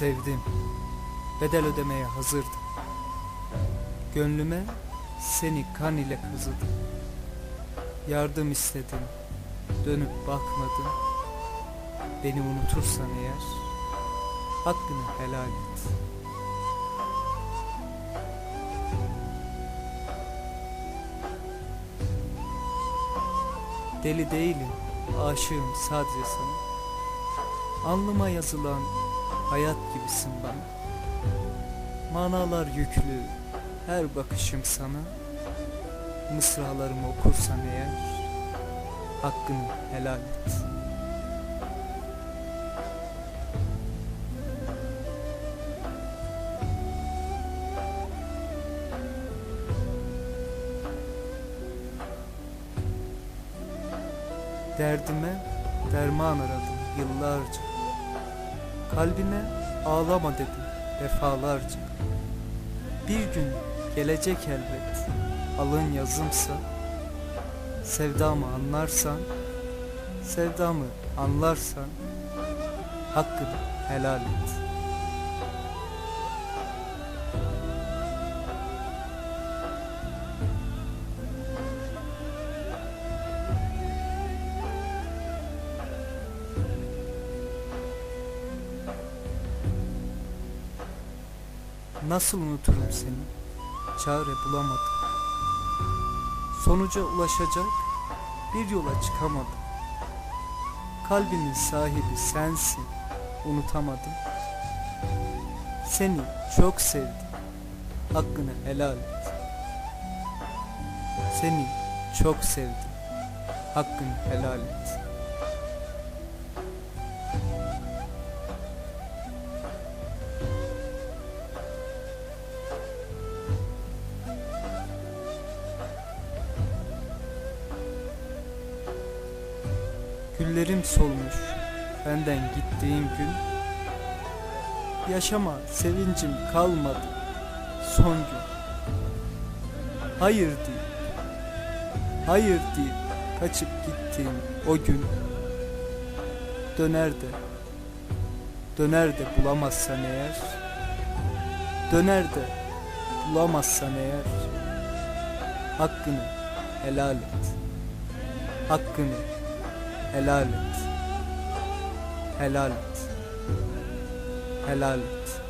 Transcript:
Sevdim. Bedel ödemeye hazırdım. Gönlüme seni kan ile kazıdım. Yardım istedim. Dönüp bakmadın. Beni unutursan eğer hakkını helal et. Deli değilim, aşığım sadece sana. Alnıma yazılan hayat gibisin bana. Manalar yüklü, her bakışım sana. Mısralarımı okursan eğer, hakkını helal et. Derdime derman aradım yıllarca. Kalbime ağlama dedim defalarca. Bir gün gelecek elbet. Alın yazımsa. Sevdamı anlarsan. Sevdamı anlarsan. Hakkını helal et. Nasıl unuturum seni? Çare bulamadım. Sonuca ulaşacak bir yola çıkamadım. Kalbimin sahibi sensin, unutamadım. Seni çok sevdim, hakkını helal et. Seni çok sevdim, hakkını helal et. Güllerim solmuş benden gittiğin gün. Yaşama sevincim kalmadı son gün. Hayır deyip Hayır deyip kaçıp gittiğim o gün. Döner de Döner de bulamazsan eğer. Döner de bulamazsan eğer. Hakkını helal et Hakkını helal et. Helal et. Helal et.